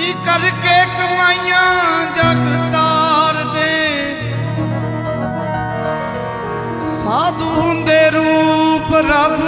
ਜੀ ਕਰਕੇ ਕਮਾਈਆਂ ਜਗਤਾਰ ਦੇ। ਸਾਧੂ ਹੁੰਦੇ ਰੂਪ ਰੱਬ